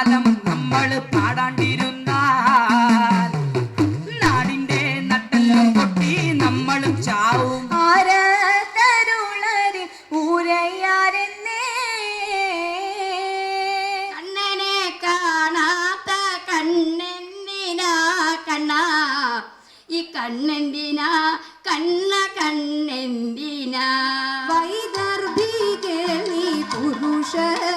കാലം നമ്മൾ പാടാണ്ടിരുന്നാൽ നാടിന്റെ നട്ടെല്ലാം പൊട്ടി നമ്മൾ ചാവും. ആരതരുളരി ഊരയ്യാരെന്നേ കണ്ണനെ കാണാത്ത കണ്ണെന്തിനാ കണ്ണാ? ഈ കണ്ണെന്തിനാ? കണ്ണ കണ്ണെന്തിനാ? വൈദർഭികേ നീ പുരുഷരത്നമേ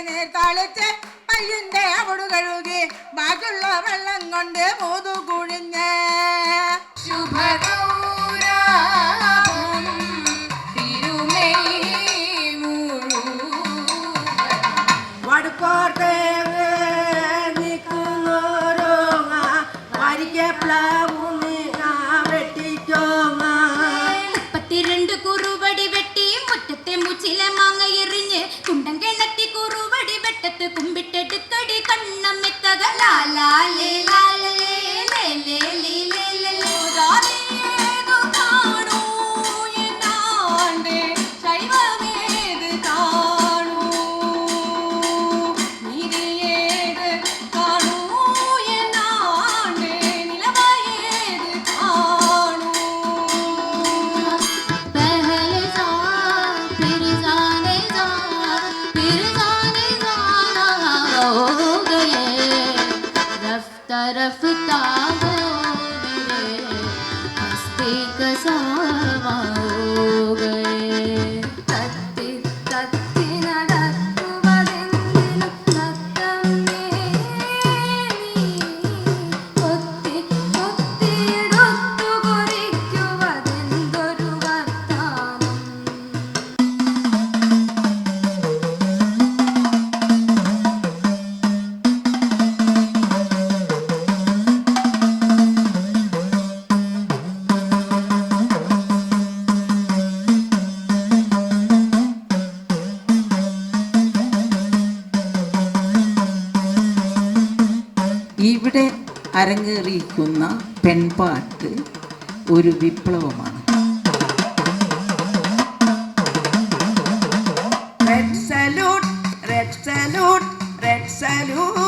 നേർത്താളിച്ച് പയ്യന്റെ അവടു കഴുകി ബാക്കിയുള്ള വെള്ളം കൊണ്ട് മൂതു കുഴിഞ്ഞ്. വടക്കോട്ടെ നിൽക്കുന്നോരോ വരിക്കപ്ലാവും la la la la तरफ ताबरो हस्ते कसा അരങ്ങേറിയിരിക്കുന്ന പെൺപാട്ട് ഒരു വിപ്ലവമാണ്. Red salute red salute red salute